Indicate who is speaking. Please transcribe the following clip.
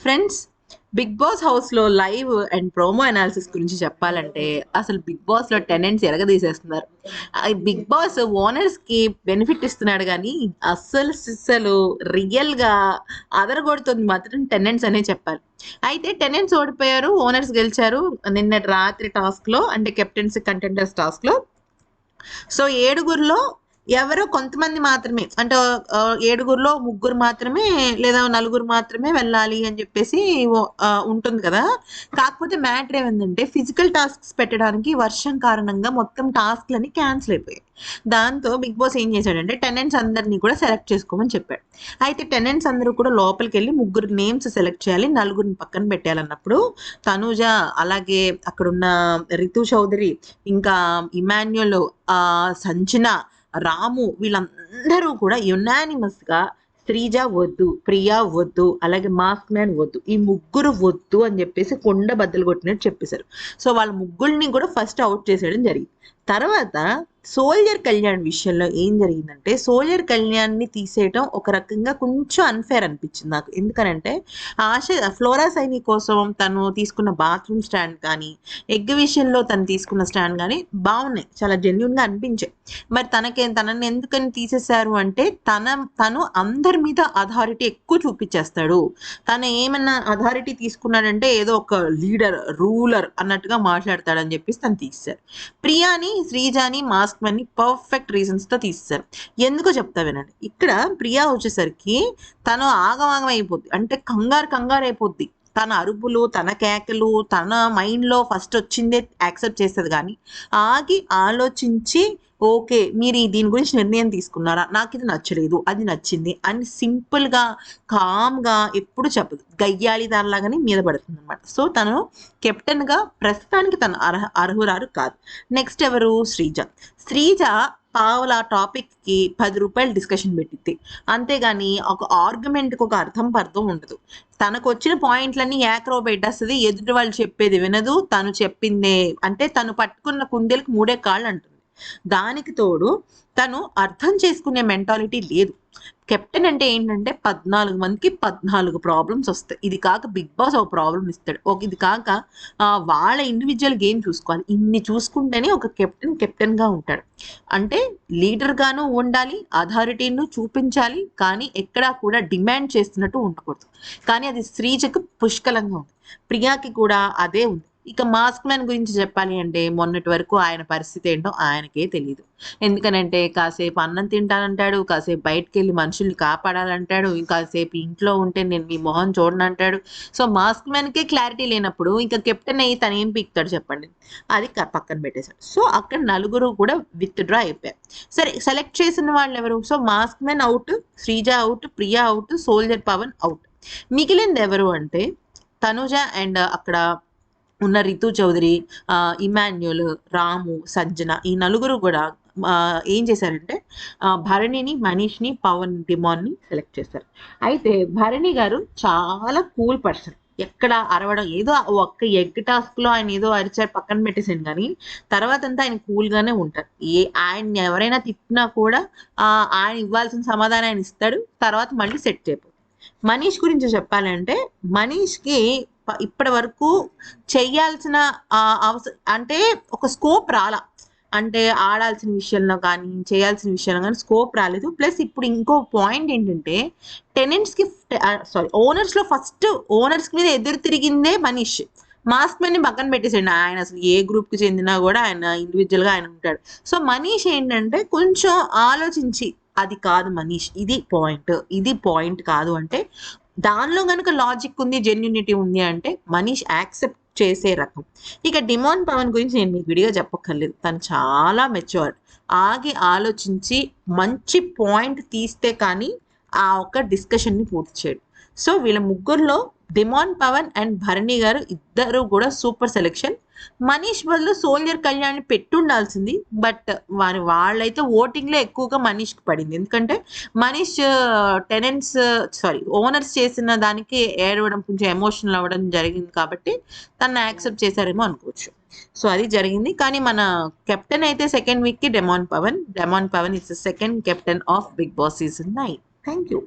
Speaker 1: Friends big Boss హౌస్లో live and promo analysis గురించి చెప్పాలంటే అసలు బిగ్ బాస్లో టెనెంట్స్ ఎరగదీసేస్తున్నారు బిగ్ బాస్ ఓనర్స్కి బెనిఫిట్ ఇస్తున్నాడు కానీ అస్సలు సిస్సలు రియల్గా అదరగొడుతుంది మాత్రం టెనెంట్స్ అనే చెప్పాలి. అయితే టెనెంట్స్ ఓడిపోయారు ఓనర్స్ గెలిచారు. నిన్న రాత్రి టాస్క్లో అంటే కెప్టెన్సీ కంటెండర్స్ టాస్క్లో. సో ఏడుగురిలో ఎవరో కొంతమంది మాత్రమే. అంటే ఏడుగురిలో ముగ్గురు మాత్రమే లేదా నలుగురు మాత్రమే వెళ్ళాలి అని చెప్పేసి ఉంటుంది కదా. కాకపోతే మ్యాటర్ ఏమైందంటే ఫిజికల్ టాస్క్స్ పెట్టడానికి వర్షం కారణంగా మొత్తం టాస్క్లని క్యాన్సిల్ అయిపోయాయి. దాంతో బిగ్ బాస్ ఏం చేశాడంటే టెనెంట్స్ అందరినీ కూడా సెలెక్ట్ చేసుకోమని చెప్పాడు. అయితే టెనెంట్స్ అందరూ కూడా లోపలికి వెళ్ళి ముగ్గురు నేమ్స్ సెలెక్ట్ చేయాలి నలుగురిని పక్కన పెట్టాలన్నప్పుడు తనూజ అలాగే అక్కడున్న రితు చౌదరి ఇంకా ఇమాన్యుల్ సంచిన సంచన రాము వీళ్ళందరూ కూడా యునానిమస్గా శ్రీజ వద్దు ప్రియా వద్దు అలాగే మాస్క్ మ్యాన్ వద్దు ఈ ముగ్గురు వద్దు అని చెప్పేసి కొండ బద్దలు కొట్టినట్టు చెప్పేశారు. సో వాళ్ళ ముగ్గురిని కూడా ఫస్ట్ అవుట్ చేసేయడం జరిగింది. తర్వాత సోల్జర్ కళ్యాణ్ విషయంలో ఏం జరిగిందంటే సోల్జర్ కళ్యాణ్ని తీసేయటం ఒక రకంగా కొంచెం అన్ఫేర్ అనిపించింది నాకు. ఎందుకనంటే ఆశ ఫ్లోరా సైని కోసం తను తీసుకున్న బాత్రూమ్ స్టాండ్ కానీ ఎగ్ విషయంలో తను తీసుకున్న స్టాండ్ కానీ బాగున్నాయి. చాలా జెన్యున్గా అనిపించాయి. మరి తనకే తనని ఎందుకని తీసేశారు అంటే తన తను అందరి మీద అథారిటీ ఎక్కువ చూపించేస్తాడు. తను ఏమన్నా అథారిటీ తీసుకున్నాడంటే ఏదో ఒక లీడర్ రూలర్ అన్నట్టుగా మాట్లాడతాడని చెప్పేసి తను తీసేశారు. ప్రియాని శ్రీజాని మాస్క్ మని పర్ఫెక్ట్ రీజన్స్తో తీసేశారు. ఎందుకో చెప్తా వినండి. ఇక్కడ ప్రియా వచ్చేసరికి తను ఆగమాగం అయిపోద్ది. అంటే కంగారు కంగారు అయిపోద్ది. తన అరుపులు తన కేకలు తన మైండ్లో ఫస్ట్ వచ్చిందే యాక్సెప్ట్ చేస్తుంది కానీ ఆగి ఆలోచించి ఓకే మీరు ఈ దీని గురించి నిర్ణయం తీసుకున్నారా? నాకు ఇది నచ్చలేదు అది నచ్చింది అని సింపుల్గా కామ్గా ఎప్పుడు చెప్పదు. గయ్యాలి దానిలాగానే మీద పడుతుంది అనమాట సో తను కెప్టెన్గా ప్రస్తుతానికి తను అర్హ అర్హురారు కాదు. నెక్స్ట్ ఎవరు? శ్రీజ. శ్రీజ పావుల టాపిక్కి పది రూపాయలు డిస్కషన్ పెట్టింది అంతేగాని ఒక ఆర్గ్యుమెంట్కి ఒక అర్థం పర్థం ఉండదు. తనకు వచ్చిన పాయింట్లన్నీ ఏకరో పెట్టేస్తుంది ఎదుటి వాళ్ళు చెప్పేది వినదు తను చెప్పిందే అంటే తను పట్టుకున్న కుందేలకు మూడే కాళ్ళు అంటుంది దానికి తోడు తను అర్థం చేసుకునే మెంటాలిటీ లేదు. కెప్టెన్ అంటే ఏంటంటే పద్నాలుగు మందికి పద్నాలుగు ప్రాబ్లమ్స్ వస్తాయి. ఇది కాక బిగ్ బాస్ ఒక ప్రాబ్లం ఇస్తాడు. ఒక ఇది కాక వాళ్ళ ఇండివిజువల్ గేమ్ చూసుకోవాలి. ఇన్ని చూసుకుంటేనే ఒక కెప్టెన్ కెప్టెన్గా ఉంటాడు. అంటే లీడర్గాను ఉండాలి అథారిటీను చూపించాలి కానీ ఎక్కడా కూడా డిమాండ్ చేస్తున్నట్టు ఉండకూడదు. కానీ అది శ్రీజకు పుష్కలంగా ఉంది. ప్రియాకి కూడా అదే ఉంది. ఇక మాస్క్ మ్యాన్ గురించి చెప్పాలి అంటే మొన్నటి వరకు ఆయన పరిస్థితి ఏంటో ఆయనకే తెలియదు ఎందుకనంటే కాసేపు అన్నం తింటానంటాడు కాసేపు బయటకు వెళ్ళి మనుషుల్ని కాపాడాలంటాడు ఇంకాసేపు ఇంట్లో ఉంటే నేను మీ మొహం చూడనంటాడు సో మాస్క్ మ్యాన్కే క్లారిటీ లేనప్పుడు ఇంకా కెప్టెన్ అయ్యి తను ఏం పీక్తాడు చెప్పండి? అది క- పక్కన పెట్టేశాడు. సో అక్కడ నలుగురు కూడా విత్ డ్రా అయిపోయారు. సరే సెలెక్ట్ చేసిన వాళ్ళు ఎవరు? So mask man out Sreeja out Priya out soldier Pawan out. మిగిలింది ఎవరు అంటే తనుజ అండ్ అక్కడ ఉన్న రితు చౌదరి ఆ, ఇమాన్యుల్ రాము సజ్జన ఈ నలుగురు కూడా ఏం చేశారంటే భరణిని మనీష్ని పవన్ డిమాన్ని సెలెక్ట్ చేశారు. అయితే భరణి గారు చాలా కూల్ పర్సన్. ఎక్కడ అరవడం ఏదో ఒక్క ఎగ్ టాస్క్లో ఆయన ఏదో అరిచారు పక్కన పెట్టేసాను కానీ తర్వాత అంతా ఆయన కూల్ గానే ఉంటారు. ఏ ఆయన ఎవరైనా తిట్టినా కూడా ఆయన ఇవ్వాల్సిన సమాధానం ఆయన ఇస్తాడు తర్వాత మళ్ళీ సెట్ అయిపోతుంది మనీష్ గురించి చెప్పాలంటే మనీష్కి ఇప్పటి వరకు చెయ్యాల్సిన అవసరం అంటే ఒక స్కోప్ రాలా. అంటే ఆడాల్సిన విషయంలో కానీ చేయాల్సిన విషయంలో కానీ స్కోప్ రాలేదు. ప్లస్ ఇప్పుడు ఇంకో పాయింట్ ఏంటంటే టెనెంట్స్కి సారీ ఓనర్స్లో ఫస్ట్ ఓనర్స్ మీద ఎదురు తిరిగిందే మనీష్. మాస్క్ మ్యాన్ని పక్కన పెట్టేసాడు ఆయన అసలు ఏ గ్రూప్కి చెందినా కూడా ఆయన ఇండివిజువల్గా ఆయన ఉంటాడు. సో మనీష్ ఏంటంటే కొంచెం ఆలోచించి అది కాదు మనీష్ ఇది పాయింట్ ఇది పాయింట్ కాదు అంటే దానిలో కనుక లాజిక్ ఉంది జెన్యునిటీ ఉంది అంటే మనీష్ యాక్సెప్ట్ చేసే రకం. ఇక డిమాండ్ పవన్ గురించి నేను మీకు విడిగా చెప్పక్కర్లేదు. తను చాలా మెచ్యూర్డ్ ఆగి ఆలోచించి మంచి పాయింట్ తీస్తే కానీ ఆ ఒక్క డిస్కషన్ని పూర్తి చేయడు. సో వీళ్ళ ముగ్గురులో డిమాన్ పవన్ అండ్ భరణి గారు ఇద్దరు కూడా సూపర్ సెలెక్షన్. మనీష్ బదులు సోల్జర్ కళ్యాణ్ పెట్టుండాల్సింది బట్ వారి వాళ్ళైతే ఓటింగ్లో ఎక్కువగా మనీష్కి పడింది. ఎందుకంటే మనీష్ టెనెంట్స్ సారీ ఓనర్స్ చేసిన దానికి ఏడవడం కొంచెం ఎమోషనల్ అవ్వడం జరిగింది కాబట్టి తను యాక్సెప్ట్ చేశారేమో అనుకోవచ్చు. సో అది జరిగింది. కానీ మన కెప్టెన్ అయితే సెకండ్ వీక్కి demon Pawan. Demon Pawan is second captain of Big Boss season nine. Thank you